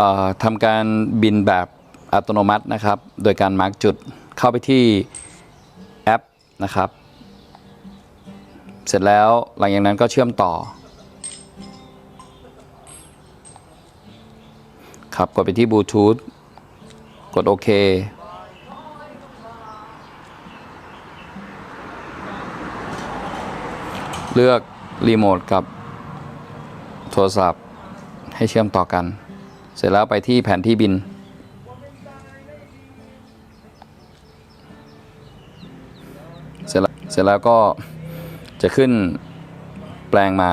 ่ทำการบินแบบอัตโนมัตินะครับ โดยการมาร์กจุดเข้าไปที่แอปนะครับ เสร็จแล้วหลังจากนั้นก็เชื่อมต่อ ครับกดไปที่บลูทูธกดโอเคเลือกรีโมทกับโทรศัพท์ให้เชื่อมต่อกัน เสร็จแล้วไปที่แผนที่บิน เสร็จแล้วเสร็จแล้วก็จะขึ้นแปลงมา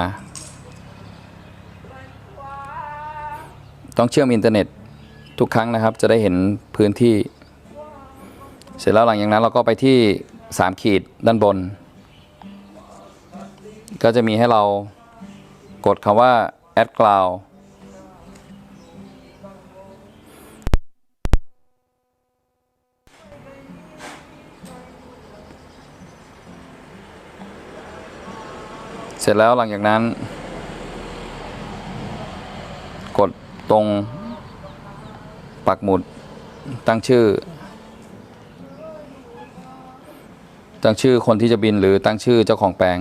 ต้องเชื่อมอินเทอร์เน็ตทุกครั้งนะครับ จะได้เห็นพื้นที่ เสร็จแล้วหลังจากนั้นเราก็ไปที่ 3 ขีดด้านบน ก็จะมีให้เรากดคำว่า add cloud เสร็จแล้วหลังจากนั้น กดตรง ปักหมุดตั้งชื่อ ตั้งชื่อคนที่จะบินหรือตั้งชื่อเจ้าของแปลง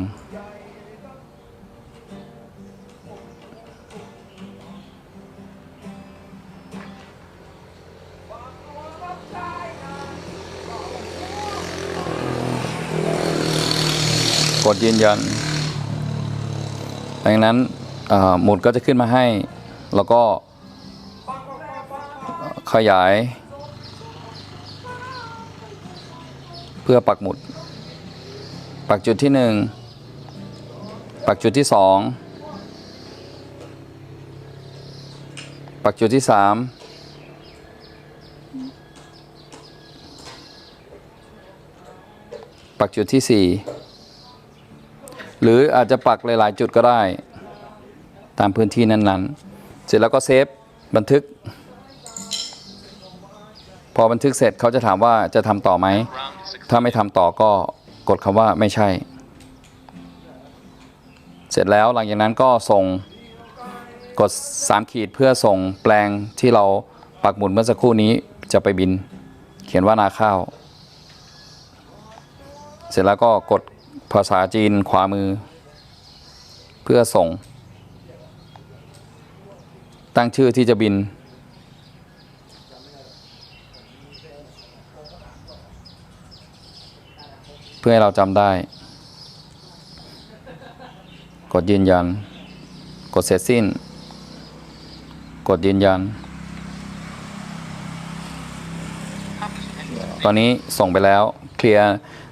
กดยืนยัน ดังนั้นหมุดก็จะขึ้นมาให้ แล้วก็ขยาย เพื่อปักหมุด ปักจุดที่หนึ่งปักจุดที่สองปักจุดที่สามปักจุดที่สี่ หรืออาจจะปักหลาย ๆ จุดก็ได้ ตามพื้นที่นั้น ๆ เสร็จแล้วก็เซฟบันทึก พอบันทึกเสร็จเขาจะถามว่าจะทำต่อไหม ถ้าไม่ทำต่อก็กดคำว่าไม่ใช่ เสร็จแล้วหลังจากนั้นก็ส่งกด 3 ขีดเพื่อส่งแปลงที่เราปักหมุดเมื่อสักครู่นี้จะไปบิน เขียนว่านาข้าว เสร็จแล้วก็กด ภาษาจีนขวามือ เพื่อส่ง ตั้งชื่อที่จะบิน เพื่อให้เราจำได้ กดยืนยัน กดเสร็จสิ้น กดยืนยัน ตอนนี้ส่งไปแล้วเคลียร์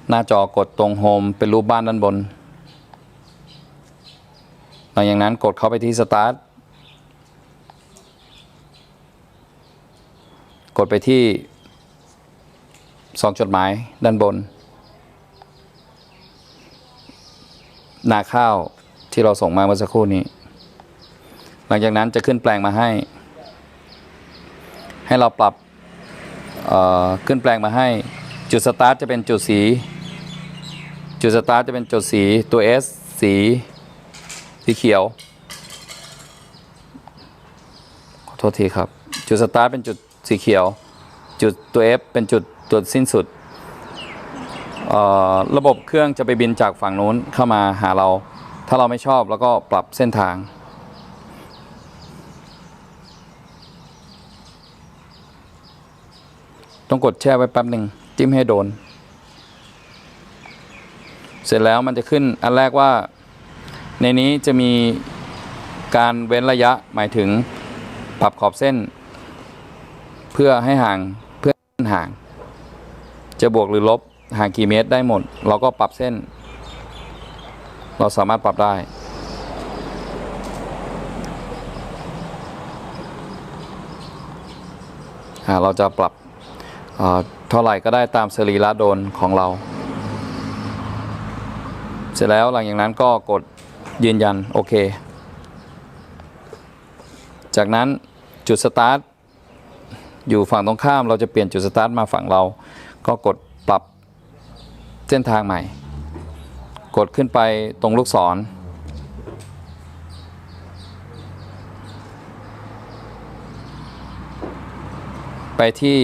หน้าจอกดตรงโฮมเป็นรูปบ้านด้านบน หลังจากนั้นกดเข้าไปที่สตาร์ทกดไปที่สองจดหมายด้านบน นาข้าวที่เราส่งมาเมื่อสักครู่นี้ หลังจากนั้นจะขึ้นแปลงมาให้ ให้เราปรับเอ่อขึ้นแปลงมาให้ จุดสตาร์ทจะเป็นจุดสี จุดสตาร์ทจะเป็นจุดสีตัว S สี สีเขียว ขอโทษทีครับ จุดสตาร์ทเป็นจุดสีเขียว จุดตัว F เป็นจุดตัวสิ้นสุด ระบบเครื่องจะไปบินจากฝั่งนู้นเข้ามาหาเรา ถ้าเราไม่ชอบแล้วก็ปรับเส้นทางต้องกดแช่ไว้แป๊บหนึ่ง จิ้มให้โดน เสร็จแล้วมันจะขึ้นอันแรกว่า ในนี้จะมีการเว้นระยะหมายถึงปรับขอบเส้น เพื่อให้ห่างเพื่อให้ห่าง จะบวกหรือลบห่างกี่เมตรได้หมด เราก็ปรับเส้น เราสามารถปรับได้เราจะปรับ เท่าไหร่ก็ได้ตามสรีระโดนของเรา เสร็จแล้วหลังจากนั้นก็กดยืนยัน โอเค จากนั้นจุดสตาร์ทอยู่ฝั่งตรงข้ามเราจะเปลี่ยนจุดสตาร์ทมาฝั่งเรา ก็กดปรับเส้นทางใหม่ กดขึ้นไปตรงลูกศร ไปที่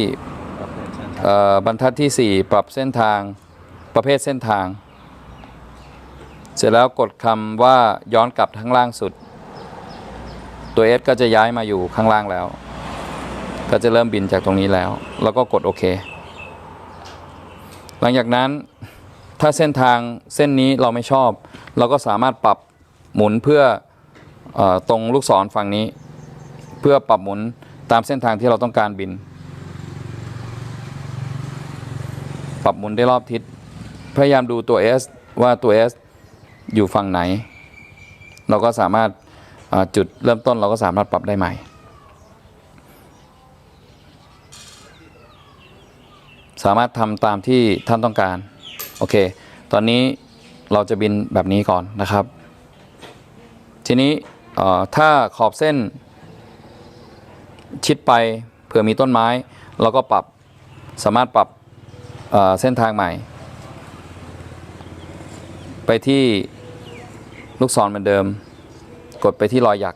บรรทัดที่ 4 ปรับเส้นทางประเภทเส้นทาง เสร็จแล้วกดคำว่าย้อนกลับข้างล่างสุด ตัว S ก็จะย้ายมาอยู่ข้างล่างแล้ว ก็จะเริ่มบินจากตรงนี้แล้ว แล้วก็กดโอเค หลังจากนั้นถ้าเส้นทางเส้นนี้เราไม่ชอบ เราก็สามารถปรับหมุนเพื่ออตรงลูกศรฝั่งนี้ เพื่อปรับหมุนตามเส้นทางที่เราต้องการบิน ปรั บหมุนได้รอบทิศ พยายามดูตัว S ว่าตัว S อยู่ฝั่งไหน เราก็สามารถาจุดเริ่มต้นเราก็สามารถปรับได้ใหม่สามารถทำตามที่ท่านต้องการ โอเค ตอนนี้เราจะบินแบบนี้ก่อนนะครับ ทีนี้ถ้าขอบเส้น ชิดไปเผื่อมีต้นไม้ เราก็ปรับสามารถปรับ เส้นทางใหม่ ไปที่ลูกศรเหมือนเดิม กดไปที่รอยหยัก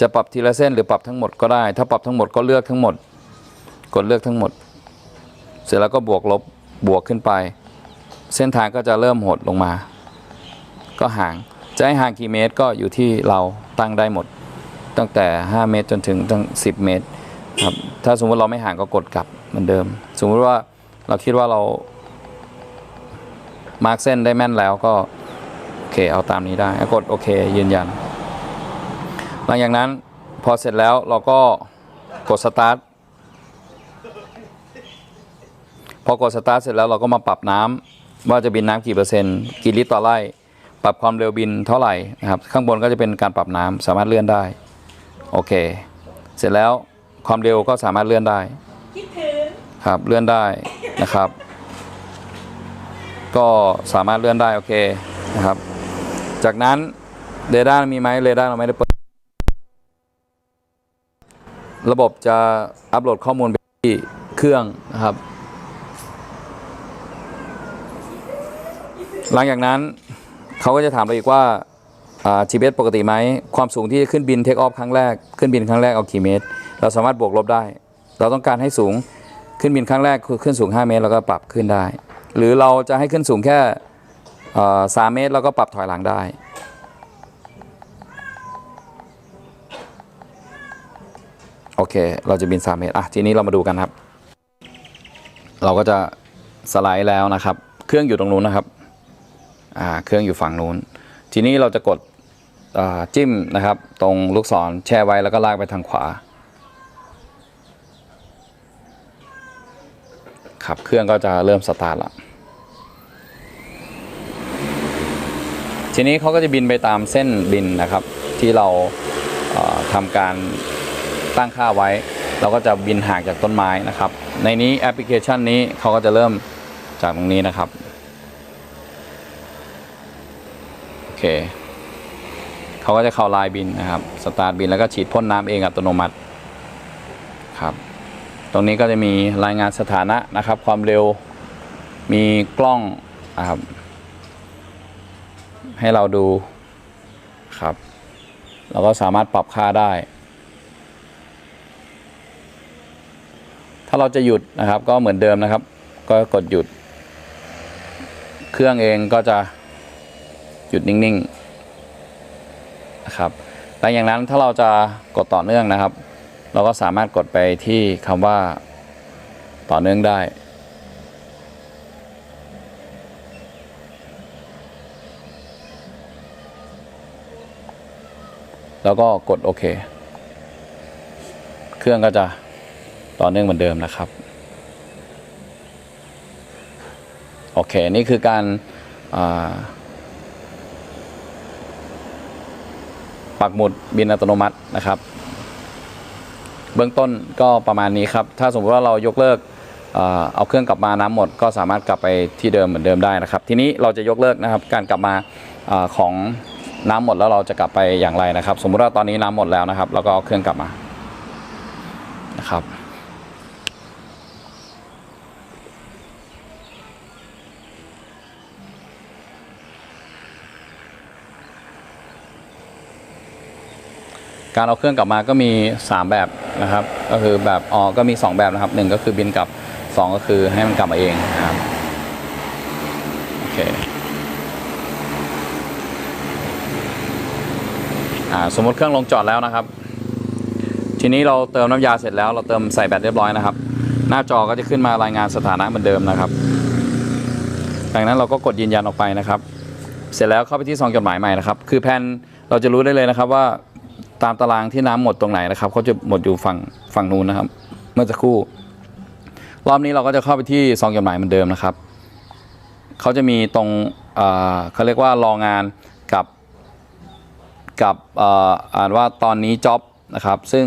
จะปรับทีละเส้นหรือปรับทั้งหมดก็ได้ ถ้าปรับทั้งหมดก็เลือกทั้งหมด กดเลือกทั้งหมด เสร็จแล้วก็บวกลบบวกขึ้นไป เส้นทางก็จะเริ่มหดลงมา ก็ห่าง จะให้ห่างกี่เมตรก็อยู่ที่เราตั้งได้หมด ตั้งแต่ 5 เมตรจนถึงตั้ง 10 เมตร ครับถ้าสมมติเราไม่ห่างก็กดกลับเหมือนเดิม สมมติว่าเราคิดว่าเรามาร์กเส้นได้แม่นแล้วก็โอเคเอาตามนี้ได้กดโอเคยืนยัน หลังจากนั้นพอเสร็จแล้วเราก็กดสตาร์ทพอกดสตาร์ทเสร็จแล้วเราก็มาปรับน้ำว่าจะบินน้ำกี่เปอร์เซ็นต์กี่ลิตรต่อไร่ปรับความเร็วบินเท่าไหร่นะครับข้างบนก็จะเป็นการปรับน้ำสามารถเลื่อนได้โอเค เสร็จแล้ว ความเร็วก็สามารถเลื่อนได้คิดถึงครับเลื่อนได้นะครับ ก็สามารถเลื่อนได้โอเคนะครับ จากนั้นเรดาร์มีไหมเรดาร์เราไม่ได้เปิด ระบบจะอัปโหลดข้อมูลไปที่เครื่องนะครับ หลังจากนั้นเขาก็จะถามเราอีกว่า GPS ปกติไหม ความสูงที่จะขึ้นบินเทคออฟครั้งแรก ขึ้นบินครั้งแรกเอากี่เมตร เราสามารถบวกลบได้ เราต้องการให้สูงขึ้นบินครั้งแรกคือขึ้นสูง 5 เมตร แล้วก็ปรับขึ้นได้ หรือเราจะให้ขึ้นสูงแค่เอ่อ3เมตร แล้วก็ปรับถอยหลังได้ โอเค เราจะบิน 3 เมตร อะ ทีนี้เรามาดูกันครับ เราก็จะสไลด์แล้วนะครับ เครื่องอยู่ตรงนู้นนะครับ อ่า เครื่องอยู่ฝั่งนู้น ทีนี้เราจะกดจิ้มนะครับ ตรงลูกศรแช่ไว้แล้วก็ลากไปทางขวา ครับเครื่องก็จะเริ่มสตาร์ทละทีนี้เขาก็จะบินไปตามเส้นบินนะครับ ที่เราเอ่อทำการตั้งค่าไว้ เราก็จะบินห่างจากต้นไม้นะครับ ในนี้แอปพลิเคชันนี้เขาก็จะเริ่มจากตรงนี้นะครับโอเคเขาก็จะเข้าลายบินนะครับสตาร์ทบินแล้วก็ฉีดพ่นน้ำเองอัตโนมัติครับ ตรงนี้ก็จะมีรายงานสถานะนะครับ ความเร็วมีกล้องนะครับ ให้เราดูครับ เราก็สามารถปรับค่าได้ ถ้าเราจะหยุดนะครับ ก็เหมือนเดิมนะครับ ก็กดหยุด เครื่องเองก็จะหยุดนิ่งๆนะครับ หลังจากนั้นถ้าเราจะกดต่อเนื่องนะครับ เราก็สามารถกดไปที่คำว่าต่อเนื่องได้ แล้วก็กดโอเค เครื่องก็จะต่อเนื่องเหมือนเดิมนะครับ โอเค นี่คือการาปักหมุดบินอัตโนมัตินะครับ เบื้องต้นก็ประมาณนี้ครับ ถ้าสมมติว่าเรายกเลิกเอาเครื่องกลับมาน้ำหมด ก็สามารถกลับไปที่เดิมเหมือนเดิมได้นะครับ ทีนี้เราจะยกเลิกนะครับการกลับมาอของน้ำหมดแล้วเราจะกลับไปอย่างไรนะครับ สมมุติว่าตอนนี้น้ำหมดแล้วนะครับ เราก็เอาเครื่องกลับมานะครับการเอาเครื่องกลับมาก็มี 3 แบบ นะครับ ก็คือแบบอ๋อก็มี 2 แบบนะครับหนึ่งก็คือบินกลับ 2 ก็คือให้มันกลับมาเองนะครับโอเคอ่าสมมติเครื่องลงจอดแล้วนะครับ ทีนี้เราเติมน้ำยาเสร็จแล้วเราเติมใส่แบตเรียบร้อยนะครับ หน้าจอก็จะขึ้นมารายงานสถานะเหมือนเดิมนะครับจากนั้นเราก็กดยืนยันออกไปนะครับ เสร็จแล้วเข้าไปที่ซองจดหมายใหม่นะครับ คือแผ่นเราจะรู้ได้เลยนะครับว่า ตามตารางที่น้ำหมดตรงไหนนะครับเขาจะหมดอยู่ฝั่งฝั่งนู้นนะครับ เมื่อสักครู่ รอบนี้เราก็จะเข้าไปที่ซองจดหมายเหมือนเดิมนะครับเขาจะมีตรงเขาเรียกว่ารองานกับกับอ่ออ่านว่าตอนนี้จ็อบนะครับ ซึ่ง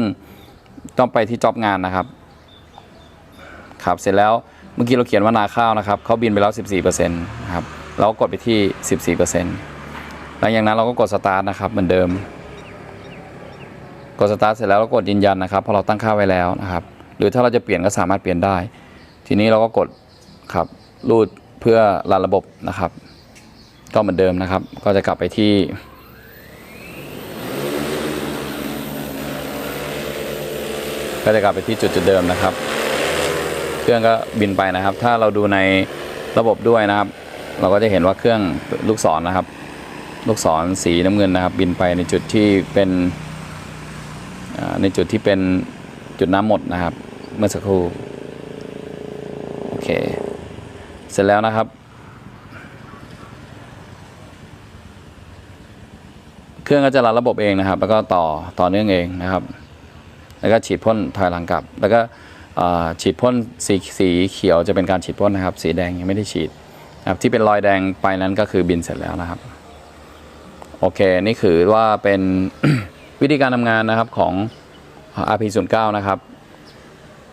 ต้องไปที่จ็อบงานนะครับครับเสร็จแล้วเมื่อกี้เราเขียนว่านาข้าวนะครับเขาบินไปแล้ว 14%นะครับเราก็กดไปที่ 14%หลังจากนั้นเราก็กดสตาร์ทนะครับเหมือนเดิม กดสตาร์ทเสร็จแล้วเรากดยืนยันนะครับเพราะเราตั้งค่าไว้แล้วนะครับ หรือถ้าเราจะเปลี่ยนก็สามารถเปลี่ยนได้ ทีนี้เราก็กดครับรูดเพื่อรันระบบนะครับ ก็เหมือนเดิมนะครับ ก็จะกลับไปที่ ก็จะกลับไปที่จุดจุดเดิมนะครับ เครื่องก็บินไปนะครับ ถ้าเราดูในระบบด้วยนะครับ เราก็จะเห็นว่าเครื่องลูกศรนะครับ ลูกศรสีน้ำเงินนะครับ บินไปในจุดที่เป็น ในจุดที่เป็นจุดน้ำหมดนะครับ เมื่อสักครู่โอเค เสร็จแล้วนะครับ เครื่องก็จะรันระบบเองนะครับ แล้วก็ต่อต่อเนื่องเองนะครับ แล้วก็ฉีดพ่นถอยหลังกลับ แล้วก็ฉีดพ่นสีสีเขียวจะเป็นการฉีดพ่นนะครับ สีแดงยังไม่ได้ฉีดครับที่เป็นรอยแดงไปนั้นก็คือบินเสร็จแล้วนะครับ โอเค นี่คือว่าเป็น วิธีการทำงานนะครับของ RP09 นะครับ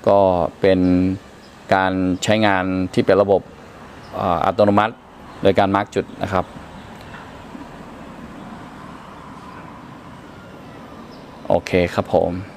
ก็เป็นการใช้งานที่เป็นระบบอัตโนมัติ โดยการมาร์กจุดนะครับ โอเคครับผม